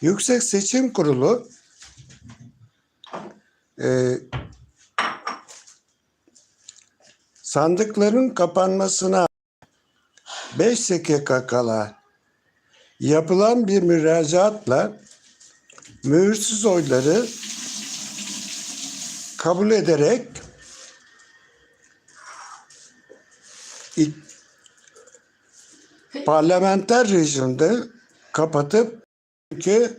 Yüksek Seçim Kurulu e, sandıkların kapanmasına 5 dakika kala yapılan bir müracaatla mühürsüz oyları kabul ederek parlamenter rejimde kapatıp ülke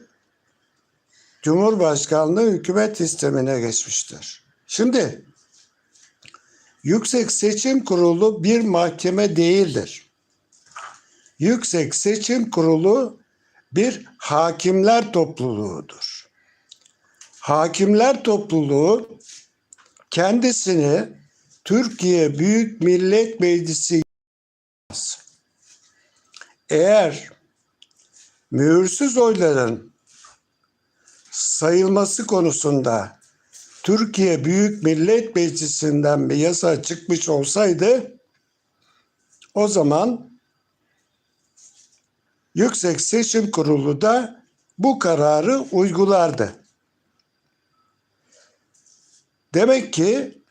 Cumhurbaşkanlığı hükümet sistemine geçmiştir. Şimdi Yüksek Seçim Kurulu bir mahkeme değildir. Yüksek Seçim Kurulu bir hakimler topluluğudur. Hakimler topluluğu kendisini Türkiye Büyük Millet Meclisi. Eğer mühürsüz oyların sayılması konusunda Türkiye Büyük Millet Meclisi'nden bir yasa çıkmış olsaydı o zaman Yüksek Seçim Kurulu da bu kararı uygulardı. Demek ki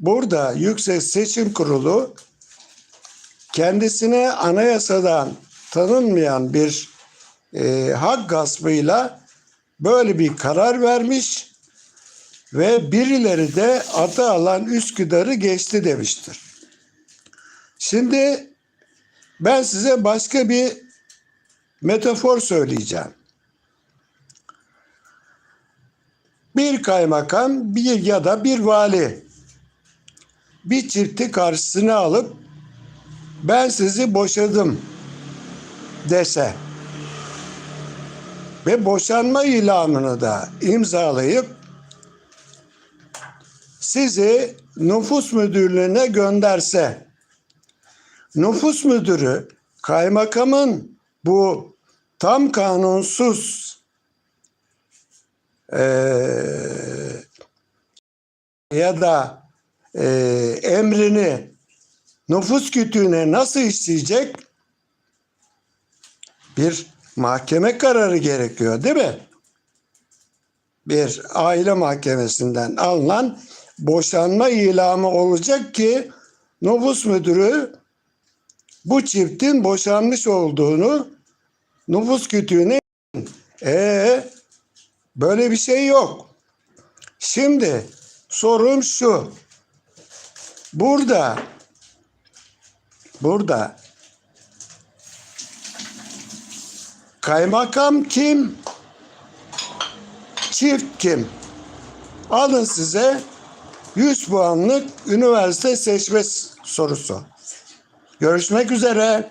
burada Yüksek Seçim Kurulu kendisine anayasadan tanınmayan bir e, hak gaspıyla böyle bir karar vermiş ve birileri de adı alan Üsküdar'ı geçti demiştir. Şimdi ben size başka bir metafor söyleyeceğim. Bir kaymakam bir ya da bir vali bir çifti karşısına alıp ben sizi boşadım dese ve boşanma ilanını da imzalayıp sizi nüfus müdürlüğüne gönderse nüfus müdürü kaymakamın bu tam kanunsuz eee, ya da eee, emrini nüfus kütüğüne nasıl işleyecek? Bir mahkeme kararı gerekiyor değil mi? Bir aile mahkemesinden alınan boşanma ilamı olacak ki nüfus müdürü bu çiftin boşanmış olduğunu nüfus kütüğüne e böyle bir şey yok. Şimdi sorum şu. Burada burada kaymakam kim? Çift kim? Alın size 100 puanlık üniversite seçme sorusu. Görüşmek üzere.